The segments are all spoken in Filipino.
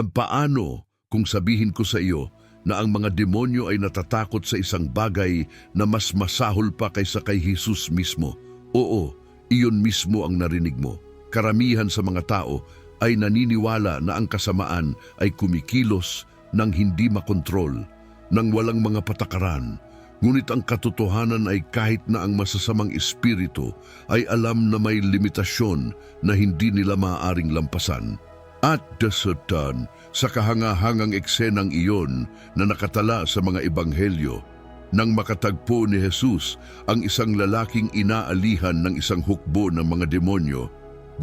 Ah, paano kung sabihin ko sa iyo na ang mga demonyo ay natatakot sa isang bagay na mas masahol pa kaysa kay Jesus mismo? Oo, iyon mismo ang narinig mo. Karamihan sa mga tao ay naniniwala na ang kasamaan ay kumikilos nang hindi makontrol, nang walang mga patakaran. Ngunit ang katotohanan ay kahit na ang masasamang espiritu ay alam na may limitasyon na hindi nila maaaring lampasan. At dasatan sa kahangahangang eksenang iyon na nakatala sa mga ebanghelyo, nang makatagpo ni Jesus ang isang lalaking inaalihan ng isang hukbo ng mga demonyo,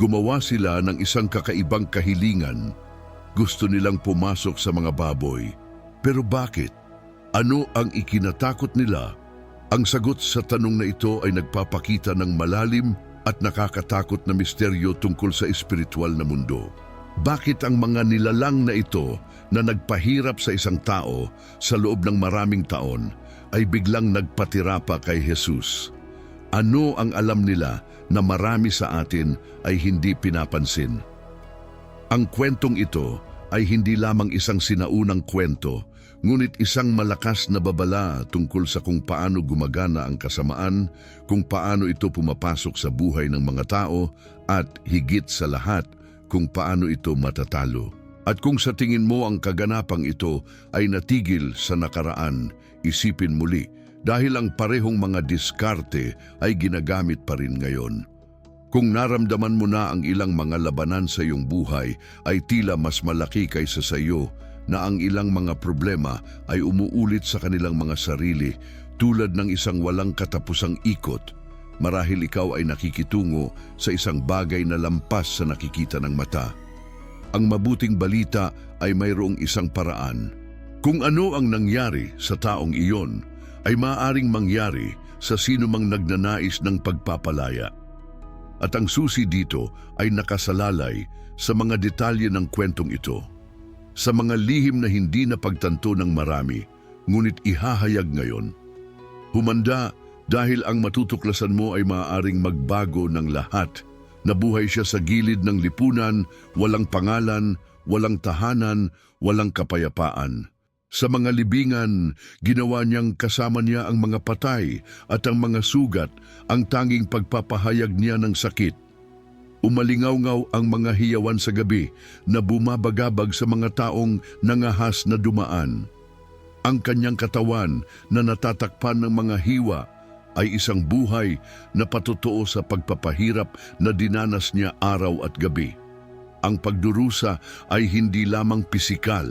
gumawa sila ng isang kakaibang kahilingan. Gusto nilang pumasok sa mga baboy. Pero bakit? Ano ang ikinatakot nila? Ang sagot sa tanong na ito ay nagpapakita ng malalim at nakakatakot na misteryo tungkol sa espiritual na mundo. Bakit ang mga nilalang na ito na nagpahirap sa isang tao sa loob ng maraming taon ay biglang nagpatira pa kay Jesus? Ano ang alam nila na marami sa atin ay hindi pinapansin? Ang kwentong ito ay hindi lamang isang sinaunang kwento, ngunit isang malakas na babala tungkol sa kung paano gumagana ang kasamaan, kung paano ito pumapasok sa buhay ng mga tao, at higit sa lahat, kung paano ito matatalo. At kung sa tingin mo ang kaganapang ito ay natigil sa nakaraan, isipin muli dahil ang parehong mga diskarte ay ginagamit pa rin ngayon. Kung naramdaman mo na ang ilang mga labanan sa iyong buhay ay tila mas malaki kaysa sa iyo na ang ilang mga problema ay umuulit sa kanilang mga sarili tulad ng isang walang katapusang ikot, marahil ikaw ay nakikitungo sa isang bagay na lampas sa nakikita ng mata. Ang mabuting balita ay mayroong isang paraan. Kung ano ang nangyari sa taong iyon ay maaring mangyari sa sino mang nagnanais ng pagpapalaya. At ang susi dito ay nakasalalay sa mga detalye ng kwentong ito. Sa mga lihim na hindi napagtanto ng marami, ngunit ihahayag ngayon. Humanda dahil ang matutuklasan mo ay maaaring magbago ng lahat. Nabuhay siya sa gilid ng lipunan, walang pangalan, walang tahanan, walang kapayapaan. Sa mga libingan, ginawa niyang kasama niya ang mga patay at ang mga sugat, ang tanging pagpapahayag niya ng sakit. Umalingaw-ngaw ang mga hiyawan sa gabi na bumabagabag sa mga taong nangahas na dumaan. Ang kanyang katawan na natatakpan ng mga hiwa ay isang buhay na patutuo sa pagpapahirap na dinanas niya araw at gabi. Ang pagdurusa ay hindi lamang pisikal,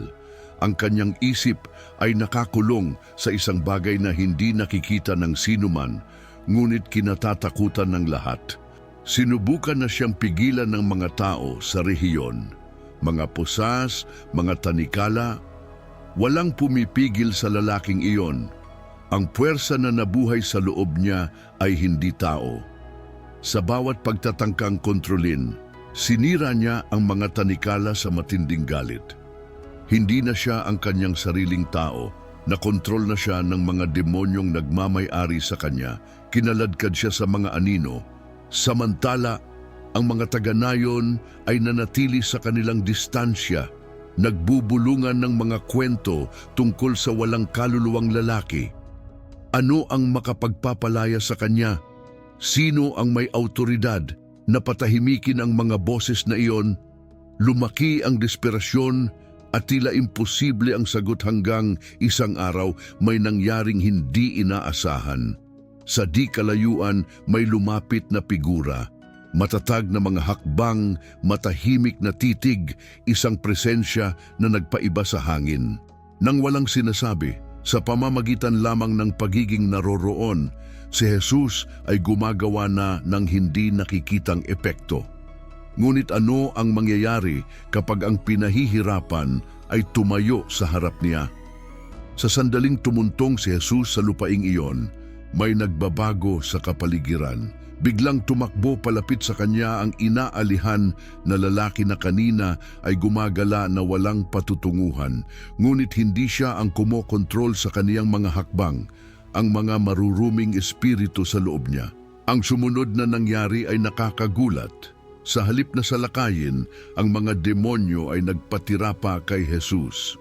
ang kanyang isip ay nakakulong sa isang bagay na hindi nakikita ng sinuman, ngunit kinatatakutan ng lahat. Sinubukan na siyang pigilan ng mga tao sa rehiyon, mga pusas, mga tanikala. Walang pumipigil sa lalaking iyon. Ang puwersa na nabuhay sa loob niya ay hindi tao. Sa bawat pagtatangkang kontrolin, sinira niya ang mga tanikala sa matinding galit. Hindi na siya ang kanyang sariling tao, nakontrol na siya ng mga demonyong nagmamay-ari sa kanya, kinaladkad siya sa mga anino, samantala ang mga taga-nayon ay nanatili sa kanilang distansya, nagbubulungan ng mga kwento tungkol sa walang kaluluwang lalaki. Ano ang makapagpapalaya sa kanya? Sino ang may autoridad na patahimikin ang mga boses na iyon? Lumaki ang desperasyon at tila imposible ang sagot hanggang isang araw may nangyaring hindi inaasahan. Sa di kalayuan may lumapit na figura, matatag na mga hakbang, matahimik na titig, isang presensya na nagpaiba sa hangin. Nang walang sinasabi, sa pamamagitan lamang ng pagiging naroroon, si Jesus ay gumagawa na ng hindi nakikitang epekto. Ngunit ano ang mangyayari kapag ang pinahihirapan ay tumayo sa harap niya? Sa sandaling tumuntong si Jesus sa lupaing iyon, may nagbabago sa kapaligiran. Biglang tumakbo palapit sa kanya ang inaalihan na lalaki na kanina ay gumagala na walang patutunguhan, ngunit hindi siya ang kumokontrol sa kaniyang mga hakbang, ang mga maruruming espiritu sa loob niya. Ang sumunod na nangyari ay nakakagulat. Sa halip na salakayin, ang mga demonyo ay nagpatira pa kay Jesus.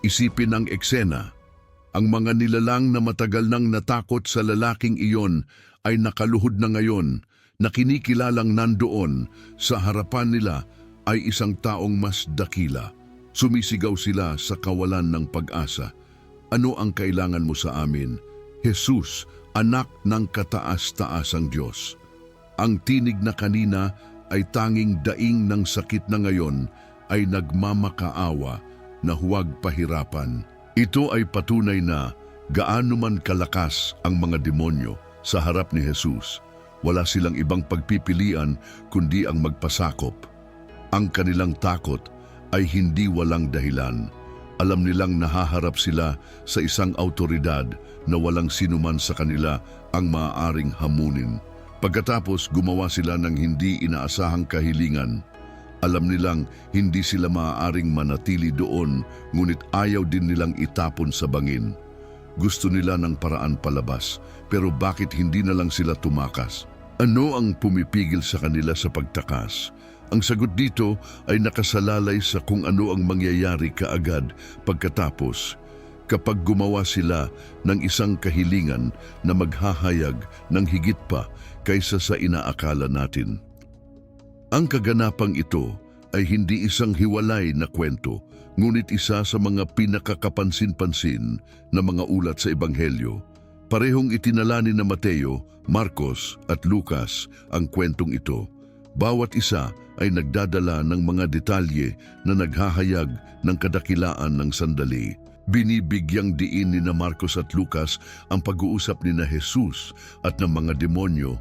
Isipin ang eksena. Ang mga nilalang na matagal nang natakot sa lalaking iyon ay nakaluhod na ngayon na kinikilalang nandoon sa harapan nila ay isang taong mas dakila. Sumisigaw sila sa kawalan ng pag-asa. Ano ang kailangan mo sa amin? Jesus, anak ng kataas-taasang Diyos. Ang tinig na kanina ay tanging daing ng sakit na ngayon ay nagmamakaawa na huwag pahirapan. Ito ay patunay na gaano man kalakas ang mga demonyo sa harap ni Jesus. Wala silang ibang pagpipilian kundi ang magpasakop. Ang kanilang takot ay hindi walang dahilan. Alam nilang nahaharap sila sa isang autoridad na walang sinuman sa kanila ang maaaring hamunin. Pagkatapos gumawa sila ng hindi inaasahang kahilingan, alam nilang hindi sila maaaring manatili doon ngunit ayaw din nilang itapon sa bangin. Gusto nila ng paraan palabas pero bakit hindi na lang sila tumakas? Ano ang pumipigil sa kanila sa pagtakas? Ang sagot dito ay nakasalalay sa kung ano ang mangyayari kaagad pagkatapos kapag gumawa sila ng isang kahilingan na maghahayag ng higit pa kaysa sa inaakala natin. Ang kaganapang ito ay hindi isang hiwalay na kwento, ngunit isa sa mga pinakakapansin-pansin na mga ulat sa Ebanghelyo. Parehong itinala ni na Mateo, Marcos at Lucas ang kwentong ito. Bawat isa ay nagdadala ng mga detalye na naghahayag ng kadakilaan ng sandali. Binibigyang diin ni na Marcos at Lucas ang pag-uusap ni na Jesus at ng mga demonyo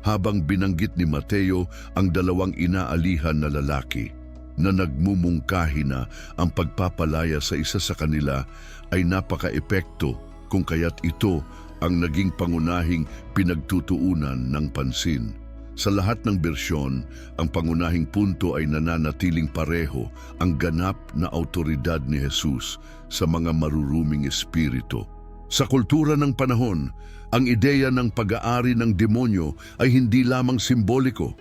habang binanggit ni Mateo ang dalawang inaalihan na lalaki na nagmumungkahi na ang pagpapalaya sa isa sa kanila ay napaka-epekto kung kaya't ito ang naging pangunahing pinagtutuunan ng pansin. Sa lahat ng bersyon, ang pangunahing punto ay nananatiling pareho ang ganap na autoridad ni Jesus sa mga maruruming espiritu. Sa kultura ng panahon, ang ideya ng pag-aari ng demonyo ay hindi lamang simboliko.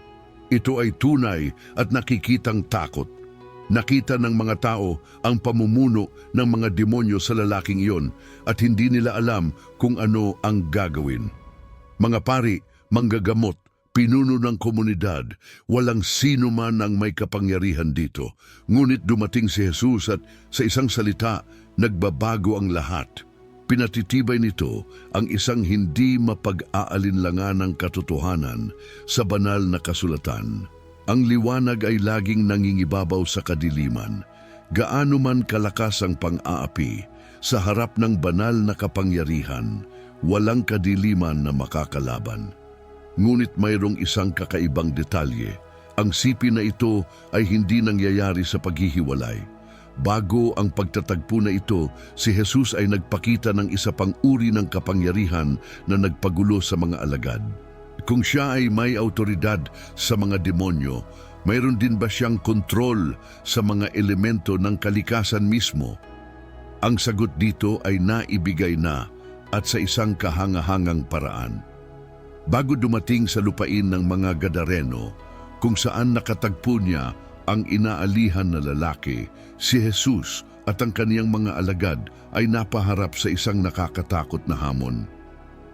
Ito ay tunay at nakikitang takot. Nakita ng mga tao ang pamumuno ng mga demonyo sa lalaking iyon at hindi nila alam kung ano ang gagawin. Mga pari, manggagamot, pinuno ng komunidad, walang sino man ang may kapangyarihan dito. Ngunit dumating si Jesus at sa isang salita, nagbabago ang lahat. Pinatitibay nito ang isang hindi mapag-aalinlangan ng katotohanan sa banal na kasulatan. Ang liwanag ay laging nangingibabaw sa kadiliman. Gaano man kalakas ang pang-aapi, sa harap ng banal na kapangyarihan, walang kadiliman na makakalaban. Ngunit mayroong isang kakaibang detalye. Ang sipi na ito ay hindi nangyayari sa paghihiwalay. Bago ang pagtatagpo na ito, si Jesus ay nagpakita ng isa pang uri ng kapangyarihan na nagpagulo sa mga alagad. Kung siya ay may autoridad sa mga demonyo, mayroon din ba siyang kontrol sa mga elemento ng kalikasan mismo? Ang sagot dito ay naibigay na at sa isang kahangahangang paraan. Bago dumating sa lupain ng mga Gadareno, kung saan nakatagpo niya ang inaalihan na lalaki, si Jesus at ang kaniyang mga alagad ay napaharap sa isang nakakatakot na hamon.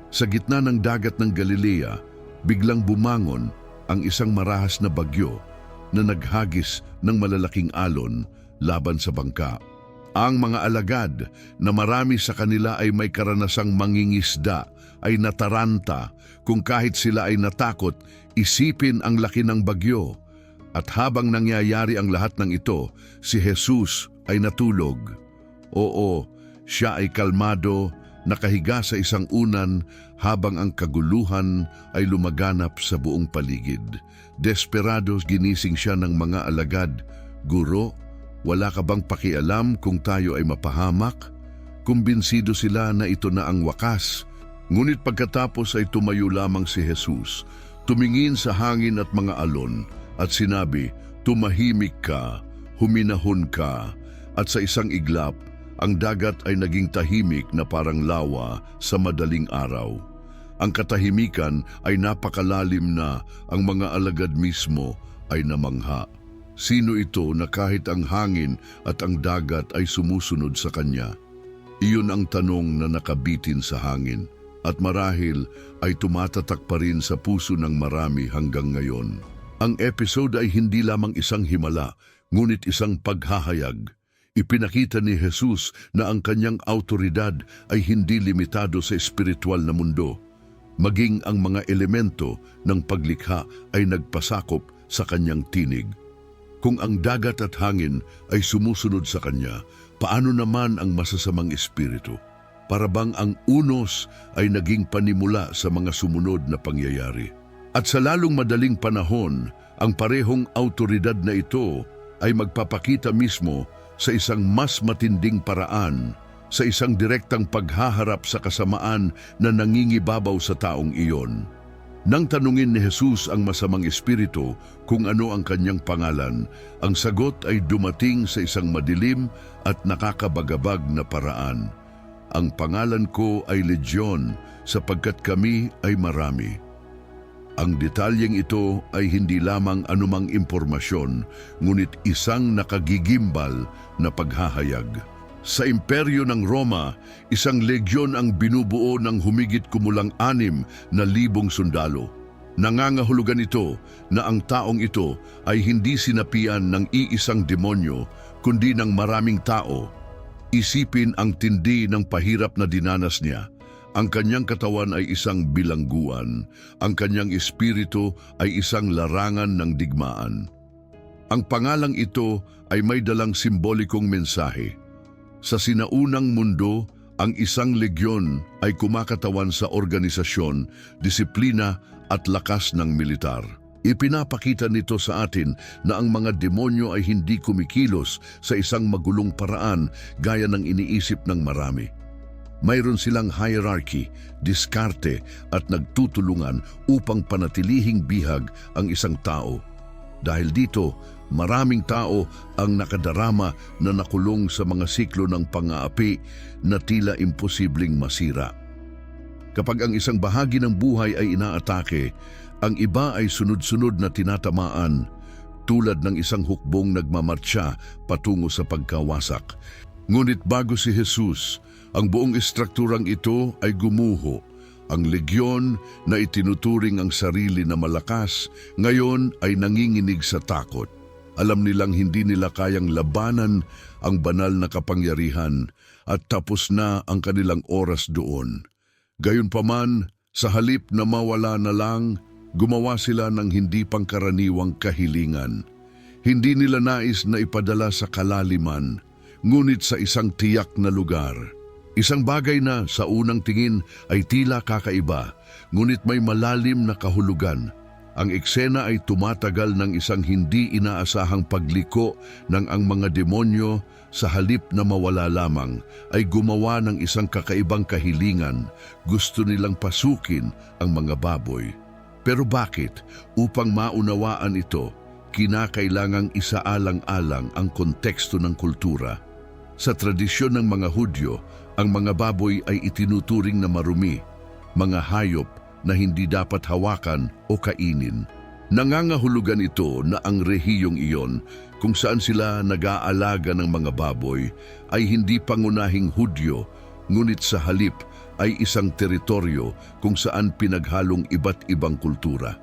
Sa gitna ng dagat ng Galilea, biglang bumangon ang isang marahas na bagyo na naghagis ng malalaking alon laban sa bangka. Ang mga alagad na marami sa kanila ay may karanasang mangingisda ay nataranta kung kahit sila ay natakot, isipin ang laki ng bagyo. At habang nangyayari ang lahat ng ito, si Jesus ay natulog. Oo, siya ay kalmado, nakahiga sa isang unan habang ang kaguluhan ay lumaganap sa buong paligid. Desperados ginising siya ng mga alagad, Guro, wala ka bang pakialam kung tayo ay mapahamak? Kumbinsido sila na ito na ang wakas. Ngunit pagkatapos ay tumayo lamang si Jesus, tumingin sa hangin at mga alon, at sinabi, Tumahimik ka, huminahon ka, at sa isang iglap, ang dagat ay naging tahimik na parang lawa sa madaling araw. Ang katahimikan ay napakalalim na ang mga alagad mismo ay namangha. Sino ito na kahit ang hangin at ang dagat ay sumusunod sa kanya? Iyon ang tanong na nakabitin sa hangin at marahil ay tumatatak pa rin sa puso ng marami hanggang ngayon. Ang episode ay hindi lamang isang himala, ngunit isang paghahayag. Ipinakita ni Jesus na ang kanyang autoridad ay hindi limitado sa espiritual na mundo. Maging ang mga elemento ng paglikha ay nagpasakop sa kanyang tinig. Kung ang dagat at hangin ay sumusunod sa kanya, paano naman ang masasamang espiritu? Para bang ang unos ay naging panimula sa mga sumunod na pangyayari? At sa lalong madaling panahon, ang parehong autoridad na ito ay magpapakita mismo sa isang mas matinding paraan, sa isang direktang paghaharap sa kasamaan na nangingibabaw sa taong iyon. Nang tanungin ni Jesus ang masamang espiritu kung ano ang kanyang pangalan, ang sagot ay dumating sa isang madilim at nakakabagabag na paraan. Ang pangalan ko ay Legion sapagkat kami ay marami. Ang detalyeng ito ay hindi lamang anumang impormasyon, ngunit isang nakagigimbal na paghahayag. Sa imperyo ng Roma, isang legyon ang binubuo ng humigit kumulang anim na libong sundalo. Nangangahulugan ito na ang taong ito ay hindi sinapian ng iisang demonyo, kundi ng maraming tao. Isipin ang tindi ng pahirap na dinanas niya. Ang kanyang katawan ay isang bilangguan, ang kanyang espiritu ay isang larangan ng digmaan. Ang pangalang ito ay may dalang simbolikong mensahe. Sa sinaunang mundo, ang isang legyon ay kumakatawan sa organisasyon, disiplina at lakas ng militar. Ipinapakita nito sa atin na ang mga demonyo ay hindi kumikilos sa isang magulong paraan gaya ng iniisip ng marami. Mayroon silang hierarchy, diskarte at nagtutulungan upang panatilihing bihag ang isang tao. Dahil dito, maraming tao ang nakadarama na nakulong sa mga siklo ng pang-aapi na tila imposibleng masira. Kapag ang isang bahagi ng buhay ay inaatake, ang iba ay sunod-sunod na tinatamaan tulad ng isang hukbong nagmamartsya patungo sa pagkawasak. Ngunit bago si Jesus, ang buong estrukturang ito ay gumuho. Ang legyon na itinuturing ang sarili na malakas, ngayon ay nanginginig sa takot. Alam nilang hindi nila kayang labanan ang banal na kapangyarihan at tapos na ang kanilang oras doon. Gayunpaman, sa halip na mawala na lang, gumawa sila ng hindi pangkaraniwang kahilingan. Hindi nila nais na ipadala sa kalaliman, ngunit sa isang tiyak na lugar. Isang bagay na sa unang tingin ay tila kakaiba, ngunit may malalim na kahulugan. Ang eksena ay tumatagal ng isang hindi inaasahang pagliko ng ang mga demonyo sa halip na mawala lamang ay gumawa ng isang kakaibang kahilingan. Gusto nilang pasukin ang mga baboy. Pero bakit? Upang maunawaan ito, kinakailangang isaalang-alang ang konteksto ng kultura. Sa tradisyon ng mga Hudyo, ang mga baboy ay itinuturing na marumi, mga hayop na hindi dapat hawakan o kainin. Nangangahulugan ito na ang rehiyong iyon kung saan sila nag-aalaga ng mga baboy ay hindi pangunahing Hudyo, ngunit sa halip ay isang teritoryo kung saan pinaghalong iba't ibang kultura.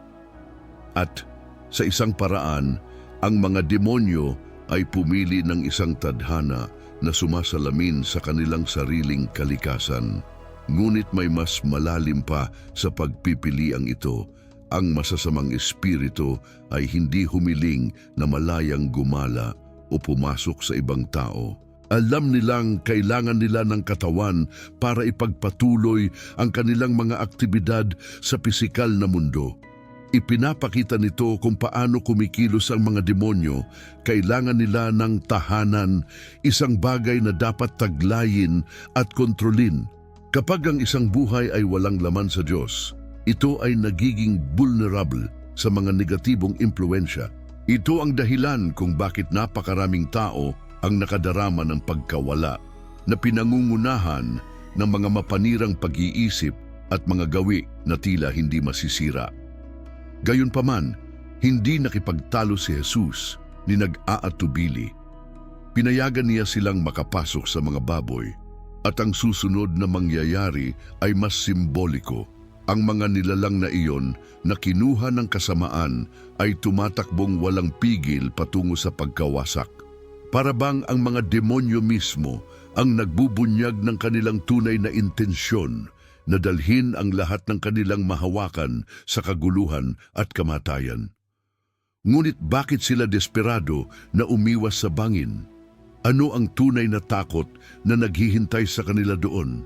At sa isang paraan, ang mga demonyo ay pumili ng isang tadhana na sumasalamin sa kanilang sariling kalikasan. Ngunit may mas malalim pa sa pagpipiliang ito. Ang masasamang espiritu ay hindi humiling na malayang gumala o pumasok sa ibang tao. Alam nilang kailangan nila ng katawan para ipagpatuloy ang kanilang mga aktibidad sa pisikal na mundo. Ipinapakita nito kung paano kumikilos ang mga demonyo. Kailangan nila ng tahanan, isang bagay na dapat taglayin at kontrolin. Kapag ang isang buhay ay walang laman sa Diyos, ito ay nagiging vulnerable sa mga negatibong impluensya. Ito ang dahilan kung bakit napakaraming tao ang nakadarama ng pagkawala na pinangungunahan ng mga mapanirang pag-iisip at mga gawi na tila hindi masisira. Gayunpaman, Hindi nakipagtalo si Jesus ni nag-aatubili. Pinayagan niya silang makapasok sa mga baboy at ang susunod na mangyayari ay mas simboliko. Ang mga nilalang na iyon na kinuha ng kasamaan ay tumatakbong walang pigil patungo sa pagkawasak. Para bang ang mga demonyo mismo ang nagbubunyag ng kanilang tunay na intensyon na dalhin ang lahat ng kanilang mahawakan sa kaguluhan at kamatayan. Ngunit bakit sila desperado na umiwas sa bangin? Ano ang tunay na takot na naghihintay sa kanila doon?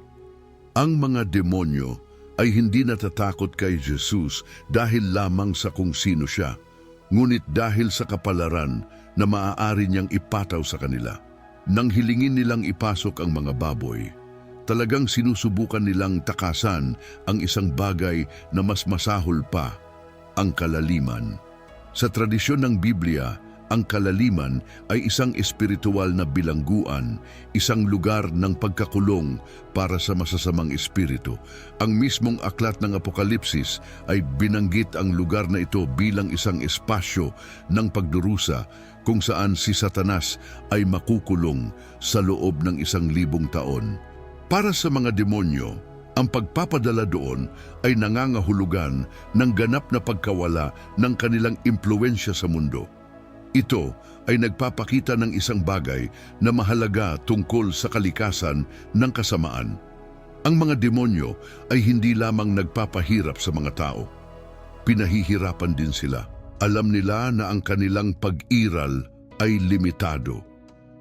Ang mga demonyo ay hindi natatakot kay Jesus dahil lamang sa kung sino siya, ngunit dahil sa kapalaran na maaari niyang ipataw sa kanila. Nang hilingin nilang ipasok ang mga baboy, talagang sinusubukan nilang takasan ang isang bagay na mas masahol pa, ang kalaliman. Sa tradisyon ng Biblia, ang kalaliman ay isang espiritual na bilangguan, isang lugar ng pagkakulong para sa masasamang espiritu. Ang mismong aklat ng Apokalipsis ay binanggit ang lugar na ito bilang isang espasyo ng pagdurusa kung saan si Satanas ay makukulong sa loob ng isang libong taon. Para sa mga demonyo, ang pagpapadala doon ay nangangahulugan ng ganap na pagkawala ng kanilang impluensya sa mundo. Ito ay nagpapakita ng isang bagay na mahalaga tungkol sa kalikasan ng kasamaan. Ang mga demonyo ay hindi lamang nagpapahirap sa mga tao. Pinahihirapan din sila. Alam nila na ang kanilang pag-iral ay limitado,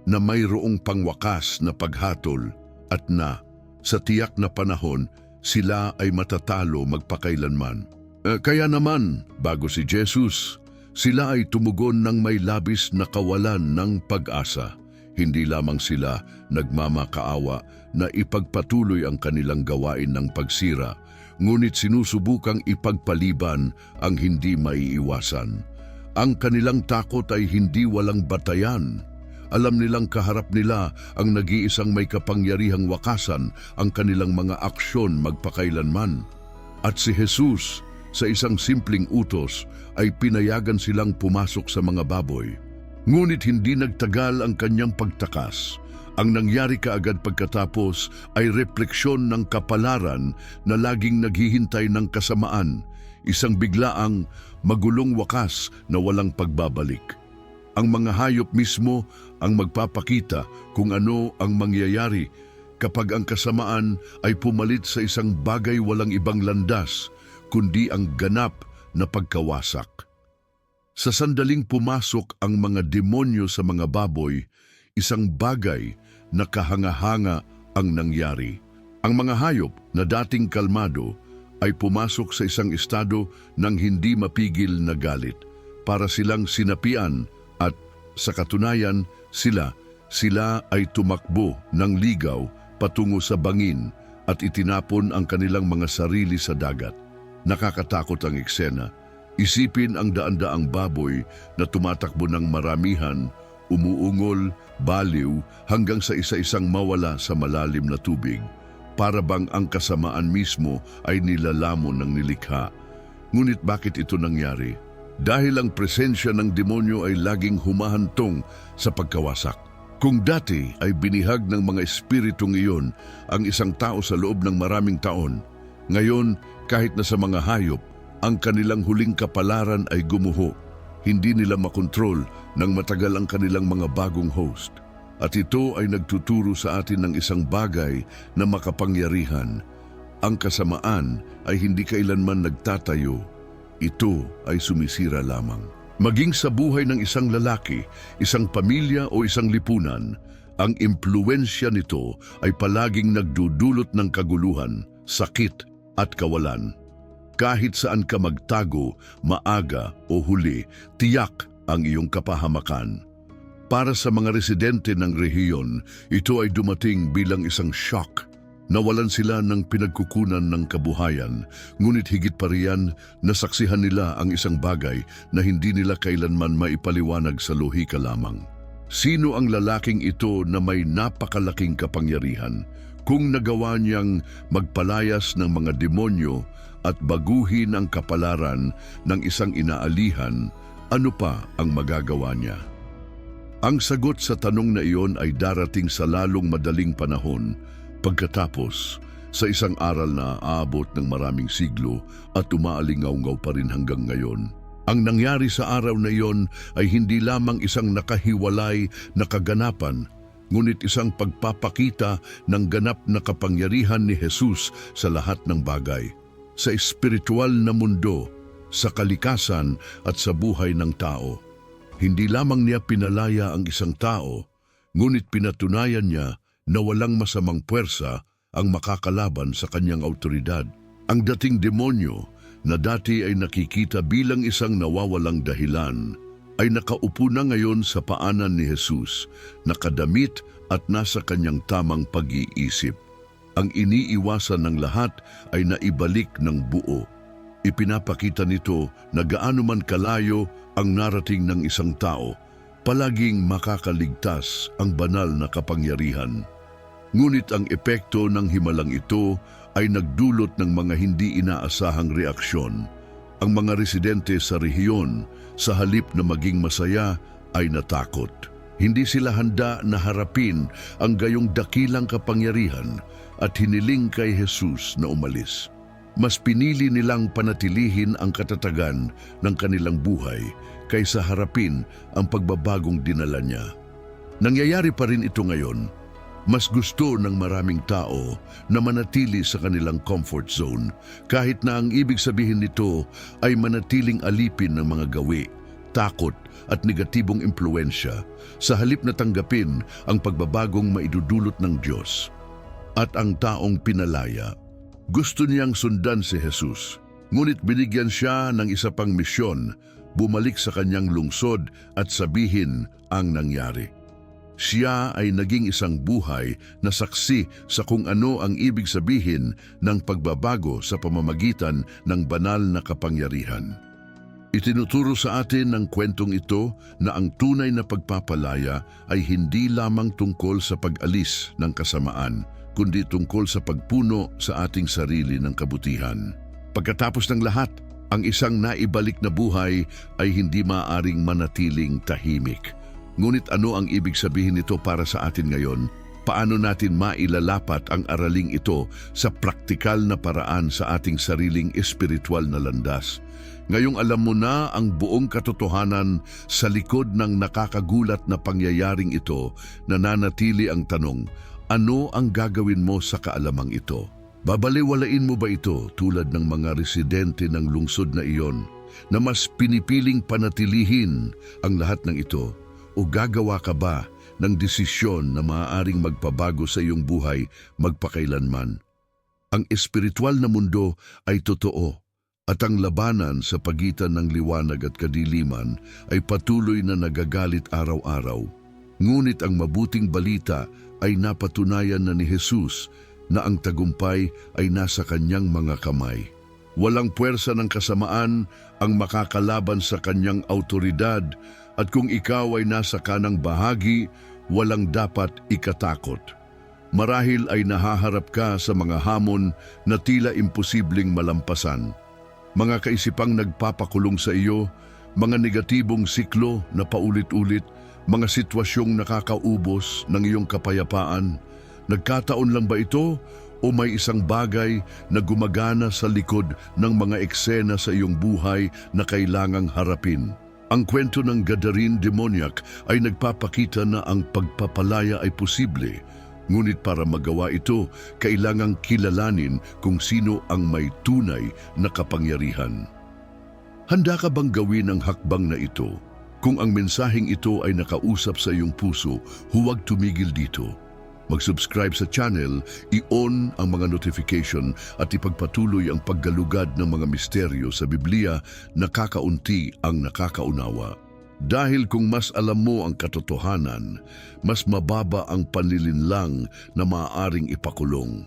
na mayroong pangwakas na paghatol at na sa tiyak na panahon sila ay matatalo magpakailanman. Eh, kaya naman, bago si Jesus, sila ay tumugon ng may labis na kawalan ng pag-asa. Hindi lamang sila nagmamakaawa na ipagpatuloy ang kanilang gawain ng pagsira, ngunit sinusubukang ipagpaliban ang hindi maiiwasan. Ang kanilang takot ay hindi walang batayan. Alam nilang kaharap nila ang nag-iisang may kapangyarihang wakasan ang kanilang mga aksyon magpakailanman. At si Jesus, sa isang simpleng utos, ay pinayagan silang pumasok sa mga baboy. Ngunit hindi nagtagal ang kanyang pagtakas. Ang nangyari kaagad pagkatapos ay refleksyon ng kapalaran na laging naghihintay ng kasamaan, isang biglaang magulong wakas na walang pagbabalik. Ang mga hayop mismo ang magpapakita kung ano ang mangyayari kapag ang kasamaan ay pumalit sa isang bagay walang ibang landas, kundi ang ganap na pagkawasak. Sa sandaling pumasok ang mga demonyo sa mga baboy, isang bagay na kahanga-hanga ang nangyari. Ang mga hayop na dating kalmado ay pumasok sa isang estado ng hindi mapigil na galit para silang sinapian at sa katunayan sila, sila ay tumakbo ng ligaw patungo sa bangin at itinapon ang kanilang mga sarili sa dagat. Nakakatakot ang eksena. Isipin ang daan-daang baboy na tumatakbo ng maramihan, umuungol, baliw hanggang sa isa-isang mawala sa malalim na tubig. Para bang ang kasamaan mismo ay nilalamon ng nilikha. Ngunit bakit ito nangyari? Dahil ang presensya ng demonyo ay laging humahantong sa pagkawasak. Kung dati ay binihag ng mga espiritong iyon ang isang tao sa loob ng maraming taon, ngayon kahit na sa mga hayop, ang kanilang huling kapalaran ay gumuho. Hindi nila makontrol ng matagal ang kanilang mga bagong host. At ito ay nagtuturo sa atin ng isang bagay na makapangyarihan. Ang kasamaan ay hindi kailanman nagtatayo. Ito ay sumisira lamang. Maging sa buhay ng isang lalaki, isang pamilya o isang lipunan, ang impluensya nito ay palaging nagdudulot ng kaguluhan, sakit at kawalan. Kahit saan ka magtago, maaga o huli, tiyak ang iyong kapahamakan. Para sa mga residente ng rehiyon, ito ay dumating bilang isang shock. Nawalan sila ng pinagkukunan ng kabuhayan, ngunit higit pa riyan, nasaksihan nila ang isang bagay na hindi nila kailanman maipaliwanag sa lohika lamang. Sino ang lalaking ito na may napakalaking kapangyarihan kung nagawa niyang magpalayas ng mga demonyo at baguhin ang kapalaran ng isang inaalihan, ano pa ang magagawa niya? Ang sagot sa tanong na iyon ay darating sa lalong madaling panahon pagkatapos sa isang aral na aabot ng maraming siglo at umaalingaw-ngaw pa rin hanggang ngayon. Ang nangyari sa araw na iyon ay hindi lamang isang nakahiwalay na kaganapan, ngunit isang pagpapakita ng ganap na kapangyarihan ni Jesus sa lahat ng bagay, sa espiritual na mundo, sa kalikasan at sa buhay ng tao. Hindi lamang niya pinalaya ang isang tao, ngunit pinatunayan niya na walang masamang puwersa ang makakalaban sa kanyang autoridad. Ang dating demonyo na dati ay nakikita bilang isang nawawalang dahilan ay nakaupo na ngayon sa paanan ni Jesus, nakadamit at nasa kanyang tamang pag-iisip. Ang iniiwasan ng lahat ay naibalik ng buo. Ipinapakita nito na gaano man kalayo ang narating ng isang tao, palaging makakaligtas ang banal na kapangyarihan. Ngunit ang epekto ng himalang ito ay nagdulot ng mga hindi inaasahang reaksyon. Ang mga residente sa rehiyon, sa halip na maging masaya, ay natakot. Hindi sila handa na harapin ang gayong dakilang kapangyarihan at hiniling kay Jesus na umalis. Mas pinili nilang panatilihin ang katatagan ng kanilang buhay kaysa harapin ang pagbabagong dinala niya. Nangyayari pa rin ito ngayon mas gusto ng maraming tao na manatili sa kanilang comfort zone kahit na ang ibig sabihin nito ay manatiling alipin ng mga gawi, takot at negatibong impluensya sa halip na tanggapin ang pagbabagong maidudulot ng Diyos. At ang taong pinalaya, gusto niyang sundan si Jesus, ngunit binigyan siya ng isa pang misyon, bumalik sa kanyang lungsod at sabihin ang nangyari. Siya ay naging isang buhay na saksi sa kung ano ang ibig sabihin ng pagbabago sa pamamagitan ng banal na kapangyarihan. Itinuturo sa atin ng kwentong ito na ang tunay na pagpapalaya ay hindi lamang tungkol sa pag-alis ng kasamaan, kundi tungkol sa pagpuno sa ating sarili ng kabutihan. Pagkatapos ng lahat, ang isang naibalik na buhay ay hindi maaring manatiling tahimik Ngunit ano ang ibig sabihin nito para sa atin ngayon? Paano natin mailalapat ang araling ito sa praktikal na paraan sa ating sariling espiritual na landas? Ngayong alam mo na ang buong katotohanan sa likod ng nakakagulat na pangyayaring ito, nananatili ang tanong, ano ang gagawin mo sa kaalamang ito? Babaliwalain mo ba ito tulad ng mga residente ng lungsod na iyon na mas pinipiling panatilihin ang lahat ng ito o gagawa ka ba ng desisyon na maaaring magpabago sa iyong buhay magpakailanman? Ang espiritual na mundo ay totoo at ang labanan sa pagitan ng liwanag at kadiliman ay patuloy na nagagalit araw-araw. Ngunit ang mabuting balita ay napatunayan na ni Jesus na ang tagumpay ay nasa kanyang mga kamay. Walang puwersa ng kasamaan ang makakalaban sa kanyang autoridad at kung ikaw ay nasa kanang bahagi, walang dapat ikatakot. Marahil ay nahaharap ka sa mga hamon na tila imposibleng malampasan. Mga kaisipang nagpapakulong sa iyo, mga negatibong siklo na paulit-ulit, mga sitwasyong nakakaubos ng iyong kapayapaan. Nagkataon lang ba ito o may isang bagay na gumagana sa likod ng mga eksena sa iyong buhay na kailangang harapin? Ang kwento ng Gadarin demoniac ay nagpapakita na ang pagpapalaya ay posible, ngunit para magawa ito, kailangang kilalanin kung sino ang may tunay na kapangyarihan. Handa ka bang gawin ang hakbang na ito? Kung ang mensaheng ito ay nakausap sa iyong puso, huwag tumigil dito Mag-subscribe sa channel, i-on ang mga notification at ipagpatuloy ang paggalugad ng mga misteryo sa Biblia na kakaunti ang nakakaunawa. Dahil kung mas alam mo ang katotohanan, mas mababa ang panlilinlang na maaaring ipakulong.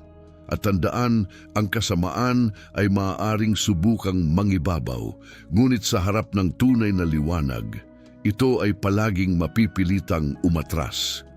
At tandaan, ang kasamaan ay maaaring subukang mangibabaw, ngunit sa harap ng tunay na liwanag, ito ay palaging mapipilitang umatras.